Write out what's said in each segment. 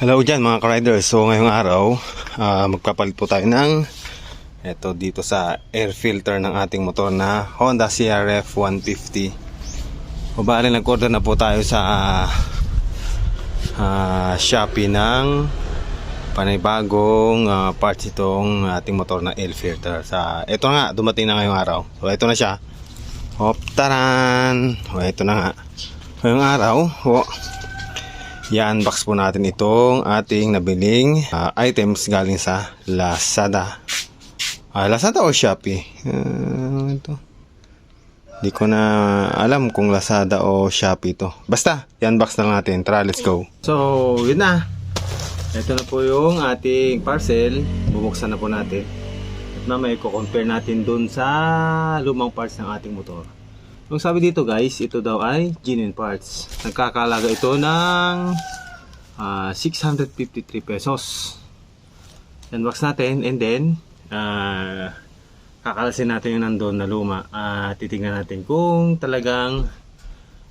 Hello dyan mga ka-riders. So ngayong araw, ah, magpapalit po tayo ng eto dito sa air filter ng ating motor na Honda CRF 150. O bali nag-order na po tayo sa ah, Shopee ng panibagong ah, parts itong ating motor na air filter. Sa ito nga dumating na ngayong araw. So ito na siya. Hop, taran! O ito na nga. Ngayong araw, o, i-unbox po natin itong ating nabiling ah, items galing sa Lazada. Ah, Lazada o Shopee? Ah, ito. Hindi ko na alam kung Lazada o Shopee to. Basta, i-unbox na lang natin. Tara, let's go. So, yun na. Ito na po yung ating parcel. Bubuksan na po natin. At mamaya i-compare natin dun sa lumang parts ng ating motor. Yung sabi dito guys, ito daw ay genuine parts. Nagkakalaga ito ng ah, 653 pesos. Unbox natin and then ah, kakalasin natin yung nandun na luma at titingnan natin kung talagang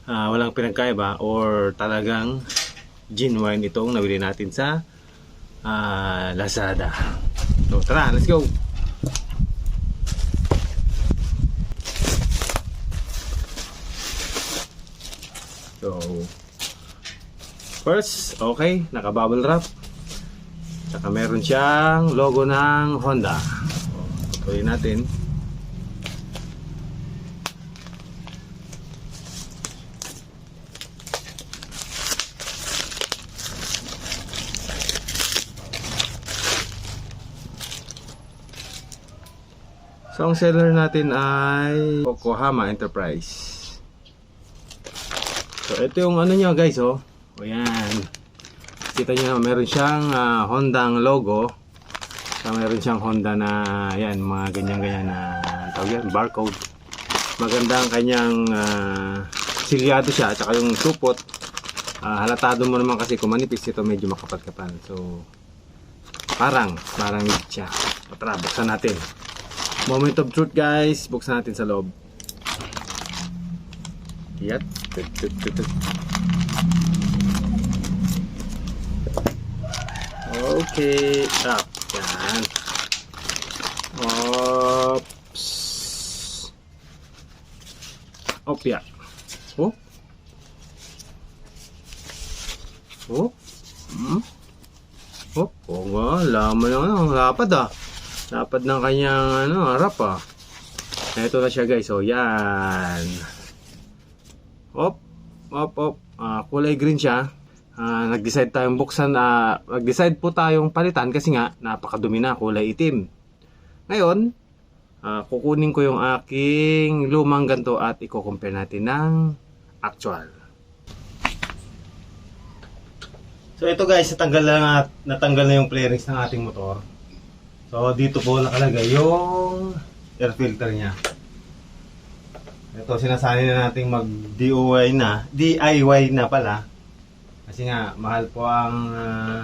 ah, walang pinagkaiba or talagang genuine itong nabili natin sa ah, Lazada. So tara, let's go! So, first, okay, naka-bubble wrap. Saka meron siyang logo ng Honda. Tuloy natin. So, ang seller natin ay Yokohama Enterprise. So ito yung ano niya guys oh. O yan. Kita niyo meron siyang ah, Honda ang logo. So meron siyang Honda na yan mga ganyan-ganyan na tawag yan, barcode. Maganda ang kanyang uh, silyado siya at yung supot. Ah, halatado mo naman kasi kung manipis ito medyo makapal-kapal. So parang parang siya. Tara, buksan natin. Moment of truth guys. Buksan natin sa loob. Yat. Tut, tut, tut, tut. Okay. Up. Yan. Ops. Op ya. Oh. Oh. Hmm. Oh, oh nga, laman ng ano, lapad ah. Lapad ng kanyang ano, harap ah. Ito na siya guys, oh yan. Op, op, op. Ah, kulay green siya. Ah, nag-decide tayong buksan, ah, nag-decide po tayong palitan kasi nga napakadumi na kulay itim. Ngayon, ah, kukunin ko yung aking lumang ganto at i-compare natin ng actual. So ito guys, natanggal na, natanggal na yung play rings ng ating motor. So dito po nakalagay yung air filter niya. Ito, sinasanay na nating mag-DIY na. DIY na pala. Kasi nga, mahal po ang uh,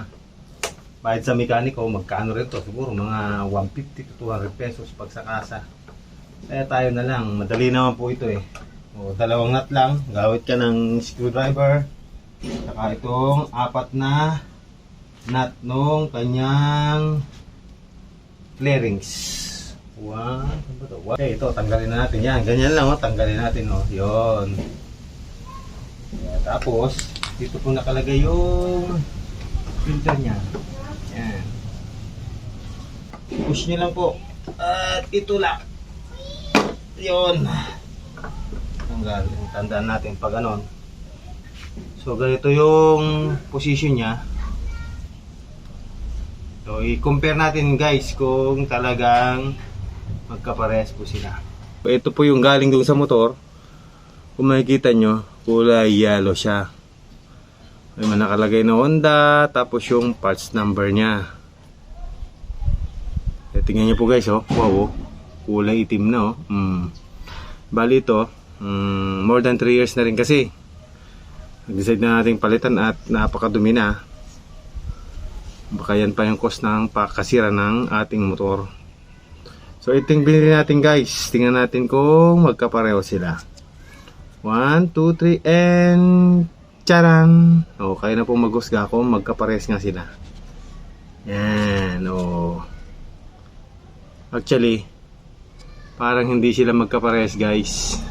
bayad sa mekaniko. Magkano rin to? Siguro mga 150 to 200 pesos pag sa kasa. Kaya tayo na lang. Madali naman po ito eh. O, dalawang nut lang. Gawit ka ng screwdriver. Saka itong apat na nut nung kanyang flarings. One, ano. Okay, ito, tanggalin na natin yan. Ganyan lang, oh. tanggalin natin, oh. Yun. Yan, tapos, dito po nakalagay yung filter niya. Yan. Push nyo lang po. At ito lang. Yun. Tanggal. Tandaan natin pag ganon. So, ganito yung position niya. So, i-compare natin guys kung talagang magkaparehas po sila. Ito po yung galing doon sa motor. Kung makikita nyo, kulay yellow siya. May nakalagay na Honda, tapos yung parts number niya. E, tingnan nyo po guys, oh. Wow, oh. kulay itim na. Oh. Mm. Bali ito, mm, more than 3 years na rin kasi. Nag-decide na natin palitan at napakadumi na. Baka yan pa yung cost ng pakasira ng ating motor. So ito yung binili natin guys. Tingnan natin kung magkapareho sila. 1, 2, 3, and Charan! O, kaya na pong maghusga ako, magkapares nga sila. Yan, o. Actually, parang hindi sila magkapares guys.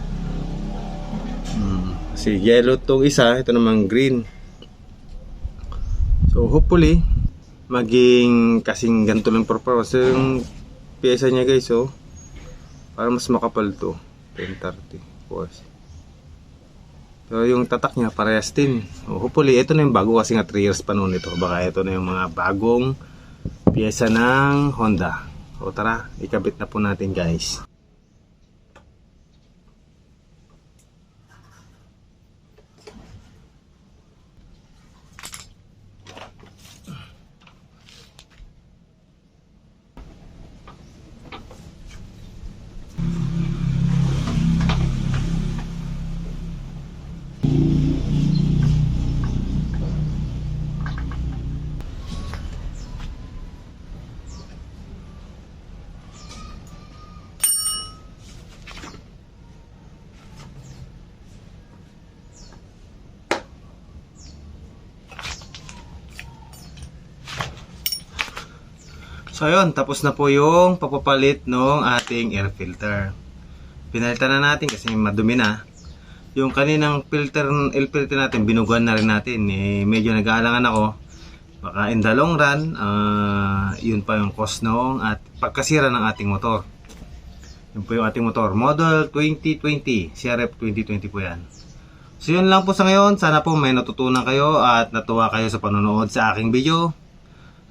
Hmm. Kasi yellow tong isa, ito naman green. So hopefully, maging kasing ganito lang purpose. Yung pyesa niya guys, oh. Para mas makapal to. 1030. Pause. So yung tatak niya parehas din. Oh, hopefully ito na yung bago kasi nga 3 years pa noon ito. Baka ito na yung mga bagong pyesa ng Honda. O tara, ikabit na po natin guys. So ayun, tapos na po yung pagpapalit ng ating air filter. Pinalitan na natin kasi madumi na. Yung kaninang filter, air filter natin, binugan na rin natin. Eh, medyo nag-aalangan ako. Baka in the long run, ah, yun pa yung cost noong at pagkasira ng ating motor. Yun po yung ating motor. Model 2020, CRF 2020 po yan. So yun lang po sa ngayon. Sana po may natutunan kayo at natuwa kayo sa panonood sa aking video.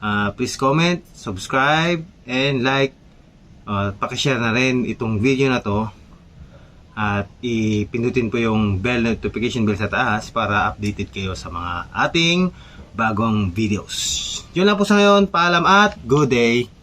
Ah, please comment, subscribe, and like. Uh, pakishare na rin itong video na to. At ipindutin po yung bell notification bell sa taas para updated kayo sa mga ating bagong videos. Yun lang po sa ngayon. Paalam at good day!